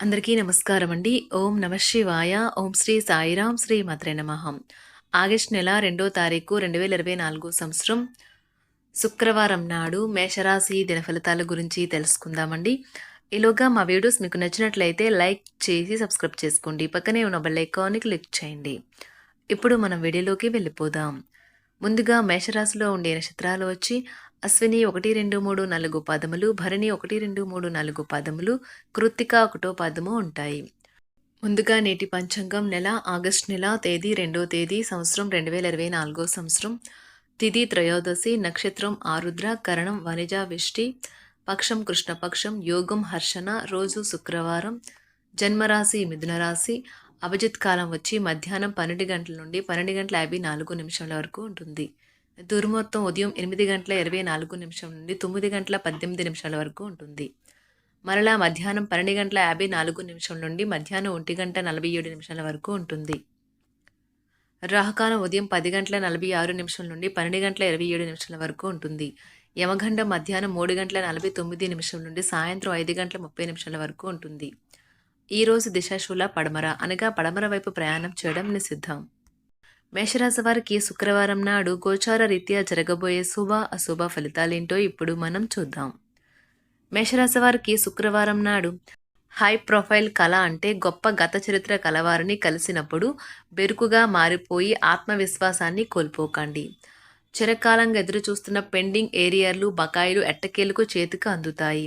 అందరికీ నమస్కారం అండి. ఓం నమ శివాయ. ఓం శ్రీ సాయిరాం శ్రీ మాత్రే నమహం ఆగస్ట్ నెల రెండో తారీఖు రెండు వేల ఇరవై నాలుగు సంవత్సరం. శుక్రవారం నాడు మేషరాశి దిన ఫలితాల గురించి తెలుసుకుందామండి. ఈలోగా మా వీడియోస్ మీకు నచ్చినట్లయితే లైక్ చేసి సబ్స్క్రైబ్ చేసుకోండి. పక్కనే ఉన్న బెల్ ఐకాన్ని క్లిక్ చేయండి. ఇప్పుడు మనం వీడియోలోకి వెళ్ళిపోదాం. ముందుగా మేషరాశిలో ఉండే నక్షత్రాలు వచ్చి అశ్విని ఒకటి రెండు మూడు నాలుగు పదములు భరణి ఒకటి రెండు మూడు నాలుగు పదములు కృత్తిక ఒకటో పదము ఉంటాయి. ముందుగా నేటి పంచాంగం నెల ఆగస్ట్ నెల తేదీ రెండో తేదీ సంవత్సరం రెండు వేల ఇరవై నాలుగో సంవత్సరం. తిథి త్రయోదశి నక్షత్రం ఆరుద్ర కరణం వనిజ విష్టి పక్షం కృష్ణపక్షం యోగం హర్షణ రోజు శుక్రవారం జన్మరాశి మిథునరాశి అభిజిత్ కాలం వచ్చి మధ్యాహ్నం పన్నెండు గంటల నుండి పన్నెండు గంటల యాభై నాలుగు నిమిషాల వరకు ఉంటుంది. దుర్ముహూర్తం ఉదయం ఎనిమిది గంటల ఇరవై నాలుగు నిమిషం నుండి తొమ్మిది గంటల పద్దెనిమిది నిమిషాల వరకు ఉంటుంది. మరలా మధ్యాహ్నం పన్నెండు గంటల యాభై నాలుగు నిమిషం నుండి మధ్యాహ్నం ఒంటి గంట నలభై ఏడు నిమిషాల వరకు ఉంటుంది. రాహకాలం ఉదయం పది గంటల నలభై ఆరు నిమిషం నుండి పన్నెండు గంటల ఇరవై ఏడు నిమిషాల వరకు ఉంటుంది. యమగండ మధ్యాహ్నం మూడు గంటల నలభై తొమ్మిది నిమిషం నుండి సాయంత్రం ఐదు గంటల ముప్పై నిమిషాల వరకు ఉంటుంది. ఈ రోజు దిశాశూల పడమర అనగా పడమర వైపు ప్రయాణం చేయడం నిషిద్ధం. మేషరాశి వారికి శుక్రవారం నాడు గోచార రీత్యా జరగబోయే శుభ అశుభ ఫలితాలేంటో ఇప్పుడు మనం చూద్దాం. మేషరాశి వారికి శుక్రవారం నాడు హై ప్రొఫైల్ కళ అంటే గొప్ప గత చరిత్ర కలవారిని కలిసినప్పుడు బెరుకుగా మారిపోయి ఆత్మవిశ్వాసాన్ని కోల్పోకండి. చిరకాలంగా ఎదురు చూస్తున్న పెండింగ్ ఏరియాలు బకాయిలు ఎట్టకేలకు చేతికి అందుతాయి.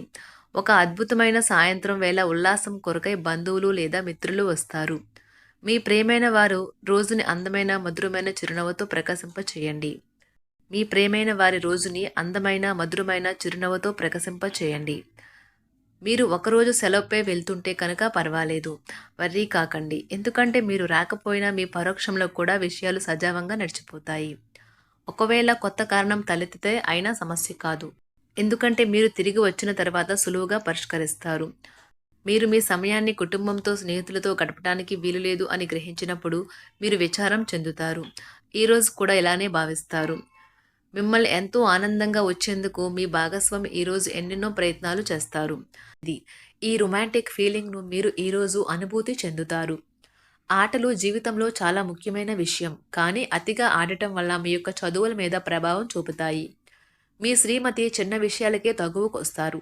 ఒక అద్భుతమైన సాయంత్రం వేళ ఉల్లాసం కొరకై బంధువులు లేదా మిత్రులు వస్తారు. మీ ప్రేమైన వారు రోజుని అందమైన మధురమైన చిరునవ్వుతో ప్రకాశింప చేయండి. మీ ప్రేమైన వారి రోజుని అందమైన మధురమైన చిరునవ్వుతో ప్రకాశింప చేయండి. మీరు ఒకరోజు సెలవుపై వెళ్తుంటే కనుక పర్వాలేదు. వర్రీ కాకండి. ఎందుకంటే మీరు రాకపోయినా మీ పరోక్షంలో కూడా విషయాలు సజావంగా నడిచిపోతాయి. ఒకవేళ కొత్త కారణం తలెత్తితే అయినా సమస్య కాదు. ఎందుకంటే మీరు తిరిగి వచ్చిన తర్వాత సులువుగా పరిష్కరిస్తారు. మీరు మీ సమయాన్ని కుటుంబంతో స్నేహితులతో గడపడానికి వీలు లేదు అని గ్రహించినప్పుడు మీరు విచారం చెందుతారు. ఈరోజు కూడా ఇలానే భావిస్తారు. మిమ్మల్ని ఎంతో ఆనందంగా వచ్చేందుకు మీ భాగస్వామి ఈరోజు ఎన్నెన్నో ప్రయత్నాలు చేస్తారు. ఇది ఈ రొమాంటిక్ ఫీలింగ్ను మీరు ఈరోజు అనుభూతి చెందుతారు. ఆటలు జీవితంలో చాలా ముఖ్యమైన విషయం కానీ అతిగా ఆడటం వల్ల మీ యొక్క చదువుల మీద ప్రభావం చూపుతాయి. మీ శ్రీమతి చిన్న విషయాలకే తగువకొస్తారు.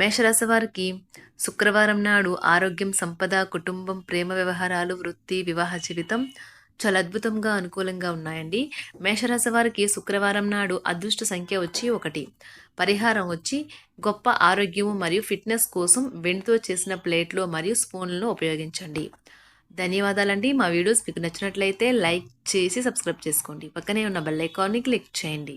మేషరాశి వారికి శుక్రవారం నాడు ఆరోగ్యం సంపద కుటుంబం ప్రేమ వ్యవహారాలు వృత్తి వివాహ జీవితం చాలా అద్భుతంగా అనుకూలంగా ఉన్నాయండి. మేషరాశి వారికి శుక్రవారం నాడు అదృష్ట సంఖ్య వచ్చి ఒకటి. పరిహారం వచ్చి గొప్ప ఆరోగ్యము మరియు ఫిట్నెస్ కోసం వెండితో చేసిన ప్లేట్లు మరియు స్పూన్లను ఉపయోగించండి. ధన్యవాదాలండి. మా వీడియోస్ మీకు నచ్చినట్లయితే లైక్ చేసి సబ్స్క్రైబ్ చేసుకోండి. పక్కనే ఉన్న బెల్ ఐకాన్ని క్లిక్ చేయండి.